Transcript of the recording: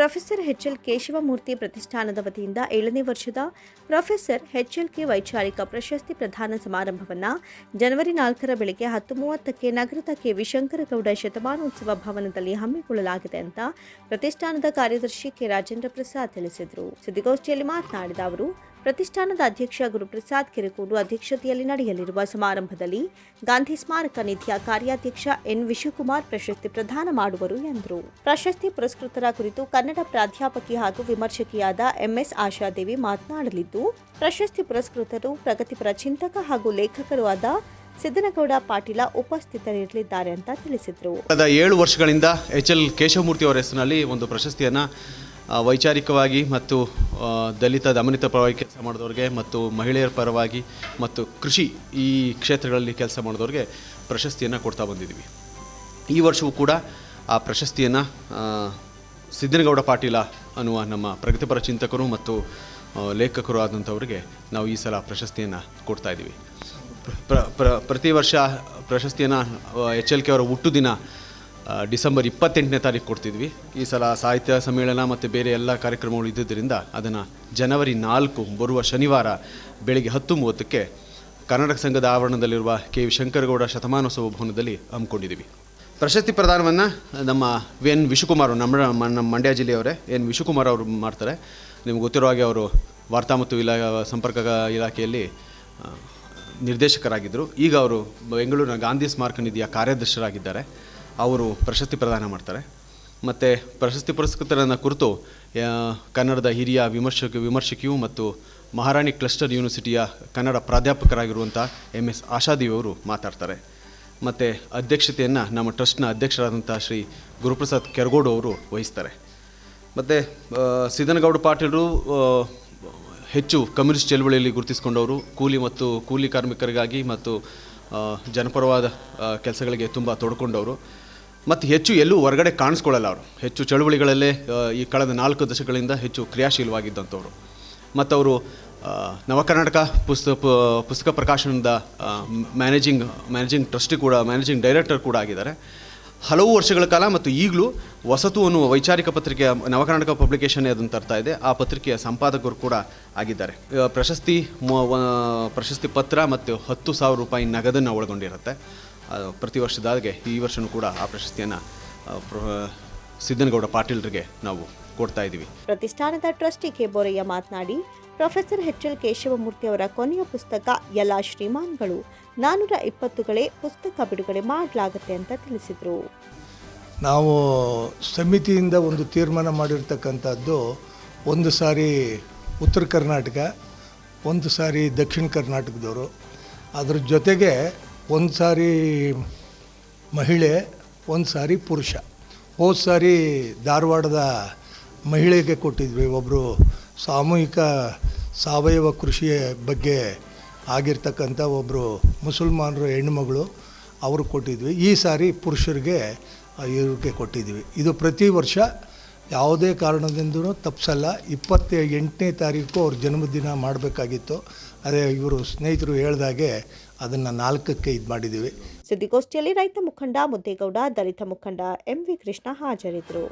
Professor H L Keshavamurthy ಪ್ರತಿಷ್ಠಾನದ ವತಿಯಿಂದ ಏಳನೇ ವರ್ಷದ ಪ್ರೊಫೆಸರ್ ಎಚ್ ಎಲ್ ಕೆ ವೈಚಾರಿಕ ಪ್ರಶಸ್ತಿ ಪ್ರದಾನ ಸಮಾರಂಭವನ್ನು ಜನವರಿ ನಾಲ್ಕರ ಬೆಳಗ್ಗೆ ಹತ್ತು ಮೂವತ್ತಕ್ಕೆ ನಗರದ ಕೆ ವಿಶಂಕರಗೌಡ ಶತಮಾನೋತ್ಸವ ಭವನದಲ್ಲಿ ಹಮ್ಮಿಕೊಳ್ಳಲಾಗಿದೆ ಅಂತ ಪ್ರತಿಷ್ಠಾನದ ಕಾರ್ಯದರ್ಶಿ ಕೆ ರಾಜೇಂದ್ರ ಪ್ರಸಾದ್ ತಿಳಿಸಿದರು. ಸುದ್ದಿಗೋಷ್ಠಿಯಲ್ಲಿ ಮಾತನಾಡಿದ ಅವರು ಪ್ರತಿಷ್ಠಾನದ ಅಧ್ಯಕ್ಷ ಗುರುಪ್ರಸಾದ್ ಕೆರೆಕೋಡು ಅಧ್ಯಕ್ಷತೆಯಲ್ಲಿ ನಡೆಯಲಿರುವ ಸಮಾರಂಭದಲ್ಲಿ ಗಾಂಧಿ ಸ್ಮಾರಕ ನಿಧಿಯ ಕಾರ್ಯಾಧ್ಯಕ್ಷ ಎನ್ ವಿಶ್ವಕುಮಾರ್ ಪ್ರಶಸ್ತಿ ಪ್ರದಾನ ಮಾಡುವರು ಎಂದರು. ಪ್ರಶಸ್ತಿ ಪುರಸ್ಕೃತರ ಕುರಿತು ಕನ್ನಡ ಪ್ರಾಧ್ಯಾಪಕಿ ಹಾಗೂ ವಿಮರ್ಶಕಿಯಾದ ಎಂಎಸ್ ಆಶಾದೇವಿ ಮಾತನಾಡಲಿದ್ದು, ಪ್ರಶಸ್ತಿ ಪುರಸ್ಕೃತರು ಪ್ರಗತಿಪರ ಚಿಂತಕ ಹಾಗೂ ಲೇಖಕರು ಆದ ಸಿದ್ದನಗೌಡ ಪಾಟೀಲ ಉಪಸ್ಥಿತರಿರಲಿದ್ದಾರೆ ಅಂತ ತಿಳಿಸಿದರು. ಕಳೆದ ಏಳು ವರ್ಷಗಳಿಂದ ಎಚ್ ಎಲ್ ಕೇಶವಮೂರ್ತಿ ಅವರ ಹೆಸರಿನಲ್ಲಿ ಒಂದು ಪ್ರಶಸ್ತಿಯನ್ನು ವೈಚಾರಿಕವಾಗಿ ಮತ್ತು ದಲಿತ ದಮನಿತ ಪರವಾಗಿ ಕೆಲಸ ಮಾಡಿದವ್ರಿಗೆ ಮತ್ತು ಮಹಿಳೆಯರ ಪರವಾಗಿ ಮತ್ತು ಕೃಷಿ ಈ ಕ್ಷೇತ್ರಗಳಲ್ಲಿ ಕೆಲಸ ಮಾಡಿದವ್ರಿಗೆ ಪ್ರಶಸ್ತಿಯನ್ನು ಕೊಡ್ತಾ ಬಂದಿದ್ದೀವಿ. ಈ ವರ್ಷವೂ ಕೂಡ ಆ ಪ್ರಶಸ್ತಿಯನ್ನು ಸಿದ್ದನಗೌಡ ಪಾಟೀಲ ಅನ್ನುವ ನಮ್ಮ ಪ್ರಗತಿಪರ ಚಿಂತಕರು ಮತ್ತು ಲೇಖಕರು ಆದಂಥವ್ರಿಗೆ ನಾವು ಈ ಸಲ ಪ್ರಶಸ್ತಿಯನ್ನು ಕೊಡ್ತಾ ಇದ್ದೀವಿ. ಪ್ರ ಪ್ರ ಪ್ರತಿ ವರ್ಷ ಪ್ರಶಸ್ತಿಯನ್ನು ಎಚ್ ಎಲ್ ಕೆ ಅವರ ಹುಟ್ಟು ದಿನ ಆ, ಡಿಸೆಂಬರ್ ಇಪ್ಪತ್ತೆಂಟನೇ ತಾರೀಕು ಕೊಡ್ತಿದ್ವಿ. ಈ ಸಲ ಸಾಹಿತ್ಯ ಸಮ್ಮೇಳನ ಮತ್ತು ಬೇರೆ ಎಲ್ಲ ಕಾರ್ಯಕ್ರಮಗಳು ಇದ್ದುದರಿಂದ ಅದನ್ನು ಜನವರಿ ನಾಲ್ಕು ಬರುವ ಶನಿವಾರ ಬೆಳಗ್ಗೆ ಹತ್ತು ಮೂವತ್ತಕ್ಕೆ ಕರ್ನಾಟಕ ಸಂಘದ ಆವರಣದಲ್ಲಿರುವ ಕೆ ವಿ ಶಂಕರಗೌಡ ಶತಮಾನೋತ್ಸವ ಭವನದಲ್ಲಿ ಹಮ್ಮಿಕೊಂಡಿದ್ದೀವಿ. ಪ್ರಶಸ್ತಿ ಪ್ರದಾನವನ್ನು ನಮ್ಮ ವಿ ಎನ್ ವಿಶುಕುಮಾರ್ ನಮ್ಮ ನಮ್ಮ ಮಂಡ್ಯ ಜಿಲ್ಲೆಯವರೇ ಎನ್ ವಿಶುಕುಮಾರ್ ಅವರು ಮಾಡ್ತಾರೆ. ನಿಮ್ಗೆ ಗೊತ್ತಿರೋ ಹಾಗೆ ಅವರು ವಾರ್ತಾ ಮತ್ತು ಇಲಾ, ಸಂಪರ್ಕ ಇಲಾಖೆಯಲ್ಲಿ ನಿರ್ದೇಶಕರಾಗಿದ್ದರು. ಈಗ ಅವರು ಬೆಂಗಳೂರಿನ ಗಾಂಧಿ ಸ್ಮಾರಕ ನಿಧಿಯ ಕಾರ್ಯದರ್ಶರಾಗಿದ್ದಾರೆ. ಅವರು ಪ್ರಶಸ್ತಿ ಪ್ರದಾನ ಮಾಡ್ತಾರೆ. ಮತ್ತು ಪ್ರಶಸ್ತಿ ಪುರಸ್ಕೃತರನ್ನು ಕುರಿತು ಕನ್ನಡದ ಹಿರಿಯ ವಿಮರ್ಶಕ, ವಿಮರ್ಶಕಿಯು ಮತ್ತು ಮಹಾರಾಣಿ ಕ್ಲಸ್ಟರ್ ಯೂನಿವರ್ಸಿಟಿಯ ಕನ್ನಡ ಪ್ರಾಧ್ಯಾಪಕರಾಗಿರುವಂಥ ಎಂ ಎಸ್ ಆಶಾದೇವಿ ಅವರು ಮಾತಾಡ್ತಾರೆ. ಮತ್ತು ಅಧ್ಯಕ್ಷತೆಯನ್ನು ನಮ್ಮ ಟ್ರಸ್ಟ್ನ ಅಧ್ಯಕ್ಷರಾದಂಥ ಶ್ರೀ ಗುರುಪ್ರಸಾದ್ ಕೆರಗೋಡು ಅವರು ವಹಿಸ್ತಾರೆ. ಮತ್ತು ಸಿದ್ದನಗೌಡ ಪಾಟೀಲರು ಹೆಚ್ಚು ಕಮ್ಯುನಿಸ್ಟ್ ಚಳವಳಿಯಲ್ಲಿ ಗುರುತಿಸಿಕೊಂಡವರು, ಕೂಲಿ ಮತ್ತು ಕೂಲಿ ಕಾರ್ಮಿಕರಿಗಾಗಿ ಮತ್ತು ಜನಪರವಾದ ಕೆಲಸಗಳಿಗೆ ತುಂಬ ತೊಡ್ಕೊಂಡವರು. ಮತ್ತು ಹೆಚ್ಚು ಎಲ್ಲೂ ಹೊರಗಡೆ ಕಾಣಿಸ್ಕೊಳ್ಳಲ್ಲ ಅವರು. ಹೆಚ್ಚು ಚಳುವಳಿಗಳಲ್ಲೇ ಈ ಕಳೆದ ನಾಲ್ಕು ದಶಕಗಳಿಂದ ಹೆಚ್ಚು ಕ್ರಿಯಾಶೀಲವಾಗಿದ್ದಂಥವ್ರು. ಮತ್ತು ಅವರು ನವಕರ್ನಾಟಕ ಪುಸ್ತಕ, ಪ- ಪುಸ್ತಕ ಪ್ರಕಾಶನದ ಮ್ಯಾನೇಜಿಂಗ್ ಮ್ಯಾನೇಜಿಂಗ್ ಟ್ರಸ್ಟಿ ಕೂಡ, ಮ್ಯಾನೇಜಿಂಗ್ ಡೈರೆಕ್ಟರ್ ಕೂಡ ಆಗಿದ್ದಾರೆ. ಹಲವು ವರ್ಷಗಳ ಕಾಲ ಮತ್ತು ಈಗಲೂ ವಸತು ಅನ್ನುವ ವೈಚಾರಿಕ ಪತ್ರಿಕೆಯ, ನವಕರ್ನಾಟಕ ಪಬ್ಲಿಕೇಶನ್ ಅದನ್ನು ತರ್ತಾ ಇದೆ. ಆ ಪತ್ರಿಕೆಯ ಸಂಪಾದಕರು ಕೂಡ ಆಗಿದ್ದಾರೆ. ಪ್ರಶಸ್ತಿ ಪ್ರಶಸ್ತಿ ಪತ್ರ ಮತ್ತು ಹತ್ತು ಸಾವಿರ ರೂಪಾಯಿ ನಗದನ್ನು ಒಳಗೊಂಡಿರುತ್ತೆ. ಪ್ರತಿ ವರ್ಷದಾಗೆ ಈ ವರ್ಷವೂ ಕೂಡ ಆ ಪ್ರಶಸ್ತಿಯನ್ನು ಸಿದ್ದನಗೌಡ ಪಾಟೀಲ್ರಿಗೆ ನಾವು ಕೊಡ್ತಾ ಇದ್ದೀವಿ. ಪ್ರತಿಷ್ಠಾನದ ಟ್ರಸ್ಟಿ ಕೆ ಬೋರಯ್ಯ ಮಾತನಾಡಿ ಪ್ರೊಫೆಸರ್ ಎಚ್ ಎಲ್ ಕೇಶವಮೂರ್ತಿ ಅವರ ಕೊನೆಯ ಪುಸ್ತಕ ಎಲ್ಲ ಶ್ರೀಮಾನ್ಗಳು. ನಾನ್ನೂರ ಇಪ್ಪತ್ತುಗಳೇ ಪುಸ್ತಕ ಬಿಡುಗಡೆ ಮಾಡಲಾಗುತ್ತೆ ಅಂತ ತಿಳಿಸಿದರು. ನಾವು ಸಮಿತಿಯಿಂದ ಒಂದು ತೀರ್ಮಾನ ಮಾಡಿರ್ತಕ್ಕಂಥದ್ದು ಒಂದು ಸಾರಿ ಉತ್ತರ ಕರ್ನಾಟಕ ಒಂದು ಸಾರಿ ದಕ್ಷಿಣ ಕರ್ನಾಟಕದವರು. ಅದ್ರ ಜೊತೆಗೆ ಒಂದು ಸಾರಿ ಮಹಿಳೆ, ಒಂದು ಸಾರಿ ಪುರುಷ. ಹೋದ ಸಾರಿ ಧಾರವಾಡದ ಮಹಿಳೆಗೆ ಕೊಟ್ಟಿದ್ವಿ. ಒಬ್ಬರು ಸಾಮೂಹಿಕ ಸಾವಯವ ಕೃಷಿಯ ಬಗ್ಗೆ ಆಗಿರ್ತಕ್ಕಂಥ ಒಬ್ಬರು ಮುಸಲ್ಮಾನರು ಹೆಣ್ಣುಮಗಳು ಅವರು ಕೊಟ್ಟಿದ್ವಿ. ಈ ಸಾರಿ ಪುರುಷರಿಗೆ ಇವ್ರಿಗೆ ಕೊಟ್ಟಿದ್ವಿ. ಇದು ಪ್ರತಿ ವರ್ಷ ಯಾವುದೇ ಕಾರಣದಿಂದಲೂ ತಪ್ಪಿಸಲ್ಲ ಇಪ್ಪತ್ತ ಎಂಟನೇ ತಾರೀಕು ಅವ್ರ ಜನ್ಮದಿನ ಮಾಡಬೇಕಾಗಿತ್ತು. ಅದೇ ಇವರು ಸ್ನೇಹಿತರು ಹೇಳ್ದಾಗೆ ಅದನ್ನು ನಾಲ್ಕಕ್ಕೆ ಇದು ಮಾಡಿದ್ದೀವಿ. ಸುದ್ದಿಗೋಷ್ಠಿಯಲ್ಲಿ ರೈತ ಮುಖಂಡ ಮುದ್ದೇಗೌಡ ದಲಿತ ಮುಖಂಡ ಎಂವಿ ಕೃಷ್ಣ ಹಾಜರಿದ್ದರು